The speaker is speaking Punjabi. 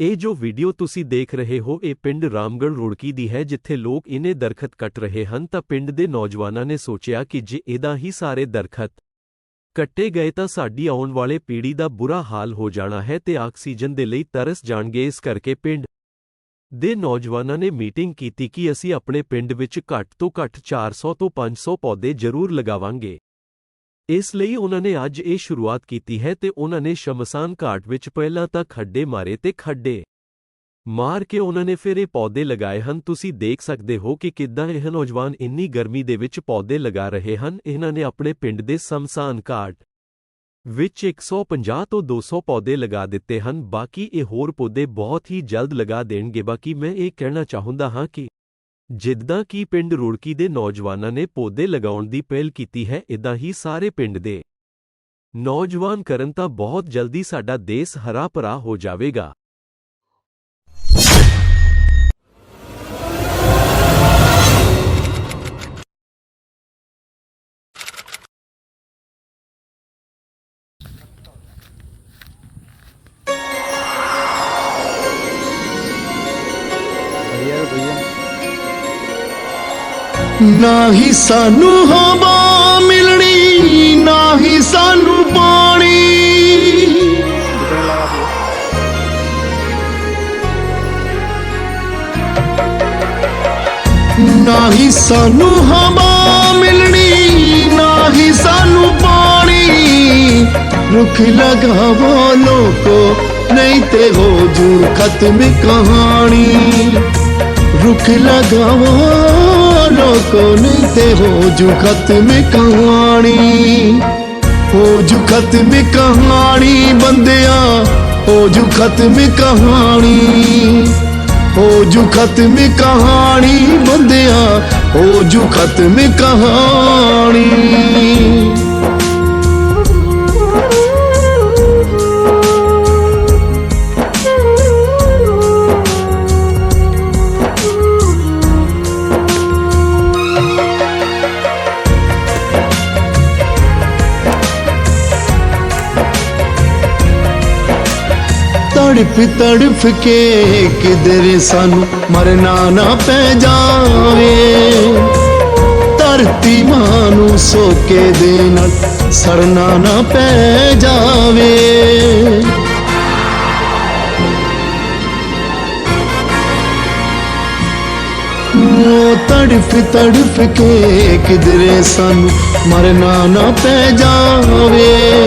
ਇਹ ਜੋ ਵੀਡੀਓ ਤੁਸੀਂ ਦੇਖ ਰਹੇ ਹੋ, ਇਹ ਪਿੰਡ ਰਾਮਗੜ੍ਹ ਰੁੜਕੀ ਦੀ ਹੈ, ਜਿੱਥੇ ਲੋਕ ਇਨੇ ਦਰਖਤ ਕੱਟ ਰਹੇ ਹਨ ਤਾਂ ਪਿੰਡ ਦੇ ਨੌਜਵਾਨਾਂ ਨੇ ਸੋਚਿਆ ਕਿ ਜੇ ਇਹਦਾ ਹੀ ਸਾਰੇ ਦਰਖਤ ਕੱਟੇ ਗਏ ਤਾਂ ਸਾਡੀ ਆਉਣ ਵਾਲੇ ਪੀੜ੍ਹੀ ਦਾ ਬੁਰਾ ਹਾਲ ਹੋ ਜਾਣਾ ਹੈ ਤੇ ਆਕਸੀਜਨ ਦੇ ਲਈ ਤਰਸ ਜਾਣਗੇ। ਇਸ ਕਰਕੇ ਪਿੰਡ ਦੇ ਨੌਜਵਾਨਾਂ ਨੇ ਮੀਟਿੰਗ ਕੀਤੀ ਕਿ ਅਸੀਂ ਆਪਣੇ ਪਿੰਡ ਵਿੱਚ ਘੱਟ ਤੋਂ ਘੱਟ 400 ਤੋਂ 500 ਪੌਦੇ ਜ਼ਰੂਰ ਲਗਾਵਾਂਗੇ। ਇਸ ਲਈ ਉਹਨਾਂ ਨੇ ਅੱਜ ਇਹ ਸ਼ੁਰੂਆਤ ਕੀਤੀ ਹੈ ਤੇ ਉਹਨਾਂ ਨੇ ਸ਼ਮਸ਼ਾਨ ਘਾਟ ਵਿੱਚ ਪਹਿਲਾਂ ਤਾਂ ਖੱਡੇ ਮਾਰੇ ਤੇ ਖੱਡੇ ਮਾਰ ਕੇ ਉਹਨਾਂ ਨੇ ਫਿਰ ਇਹ ਪੌਦੇ ਲਗਾਏ ਹਨ। ਤੁਸੀਂ ਦੇਖ ਸਕਦੇ ਹੋ ਕਿ ਕਿੱਦਾਂ ਇਹ ਨੌਜਵਾਨ ਇੰਨੀ ਗਰਮੀ ਦੇ ਵਿੱਚ ਪੌਦੇ ਲਗਾ ਰਹੇ ਹਨ। ਇਹਨਾਂ ਨੇ ਆਪਣੇ ਪਿੰਡ ਦੇ ਸ਼ਮਸ਼ਾਨ ਘਾਟ ਵਿੱਚ 150 ਤੋਂ 200 ਪੌਦੇ ਲਗਾ ਦਿੱਤੇ ਹਨ। ਬਾਕੀ ਇਹ ਹੋਰ ਪੌਦੇ ਬਹੁਤ ਹੀ ਜਲਦ ਲਗਾ ਦੇਣਗੇ। ਬਾਕੀ ਮੈਂ ਇਹ ਕਹਿਣਾ ਚਾਹੁੰਦਾ ਹਾਂ ਕਿ ਜਿੱਦਾਂ ਕਿ ਪਿੰਡ ਰੁੜਕੀ ਦੇ ਨੌਜਵਾਨਾਂ ਨੇ ਪੌਦੇ ਲਗਾਉਣ ਦੀ ਪਹਿਲ ਕੀਤੀ ਹੈ ਇਦਾਂ ਹੀ ਸਾਰੇ ਪਿੰਡ ਦੇ ਨੌਜਵਾਨ ਕਰਨ ਤਾਂ ਬਹੁਤ ਜਲਦੀ ਸਾਡਾ ਦੇਸ਼ ਹਰਾ ਭਰਾ ਹੋ ਜਾਵੇਗਾ बढ़िया है भैया ਨਾ ਹੀ ਸਾਨੂੰ ਹਵਾ ਮਿਲਣੀ ਨਾ ਹੀ ਸਾਨੂੰ ਪਾਣੀ। ਨਾ ਹੀ ਸਾਨੂੰ ਹਵਾ ਮਿਲਣੀ ਨਾ ਹੀ ਸਾਨੂੰ ਪਾਣੀ। ਰੁੱਖ ਲਗਾਵੋ ਲੋਕੋ, ਨਹੀਂ ਤੇ ਹੋ ਜੂ ਖਤਮ ਕਹਾਣੀ। ਰੁੱਖ ਲਗਾਵੋ ਲੋਕੋ ਨਹੀਂ ਤੇ ਹੋ ਜੂ ਖਤਮ ਕਹਾਣੀ। ਹੋ ਜੂ ਖਤਮ ਕਹਾਣੀ ਬੰਦਿਆ, ਹੋ ਜੂ ਖਤਮ ਕਹਾਣੀ। ਹੋ ਜੂ ਖਤਮ ਕਹਾਣੀ ਬੰਦਿਆ, ਹੋ ਜੂ ਖਤਮ ਕਹਾਣੀ। ਤੜਫ ਤੜਫ ਕੇ ਕਿਧਰੇ ਸਾਨੂੰ ਮਰਨਾ ਨਾ ਪੈ ਜਾਵੇ। ਧਰਤੀ ਮਾਂ ਨੂੰ ਸੋਕੇ ਦੇ ਨਾਲ ਸੜਨਾ ਨਾ ਪੈ ਜਾਵੇ। ਉਹ ਤੜਫ ਤੜਫ ਕੇ ਕਿਧਰੇ ਸਾਨੂੰ ਮਰਨਾ ਨਾ ਪੈ ਜਾਵੇ।